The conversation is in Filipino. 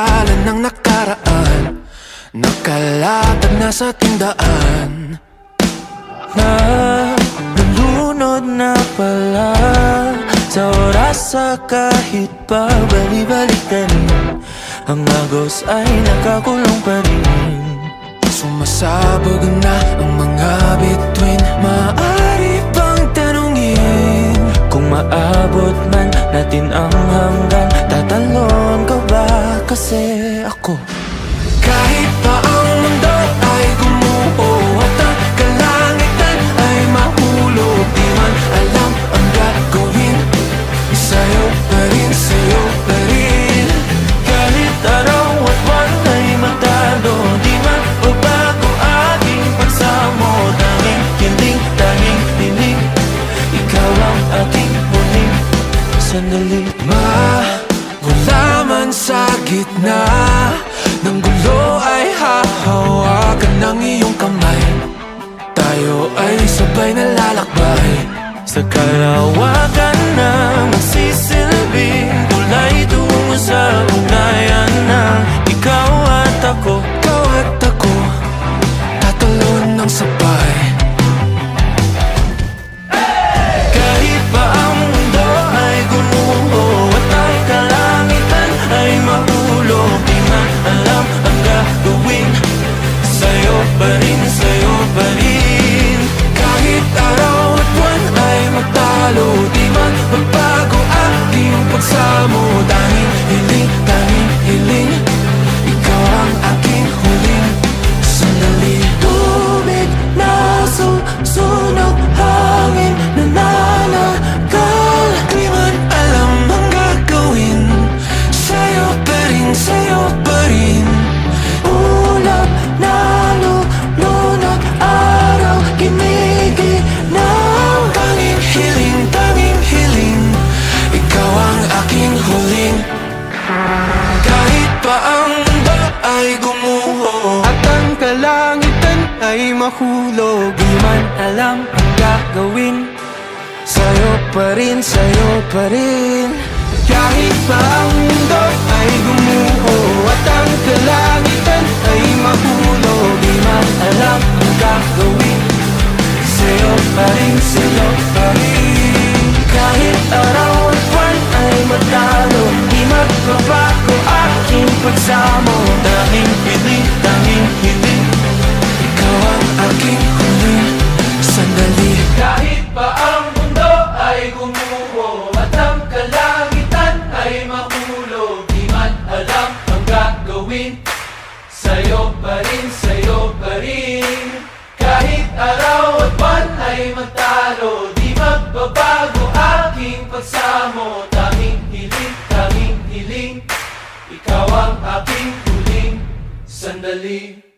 alaala ng nakaraan. Nakalatag na sa tindaan. Na nalunod na pala. Sa oras sa kahit pa balibalik na Ang agos ay nakakulong pa rin. Sumasabog na ang mga kasi ako. Kahit pa ang mundo ay gumuho At ang kalangitan ay mahulog Di man alam ang gagawin. Sa'yo pa rin, sa'yo pa rin. Kahit araw at buwan ay matalo Di man babago aking pagsamo. Tanging hiling, tanging hiling Ikaw ang aking huling sandali ng iyong kamay. Tayo ay sabay na lalakbay Sa kalawakan na magsisilbing Tulay tungo sa ugnayan ng Ikaw at ako, ikaw at ako. Tatalon ng sabay. Kahit kalangitan ay mahulog. Di man alam ang gagawin. Sa'yo pa rin, sa'yo pa rin. Kahit pa ang mundo ay gumuho tanging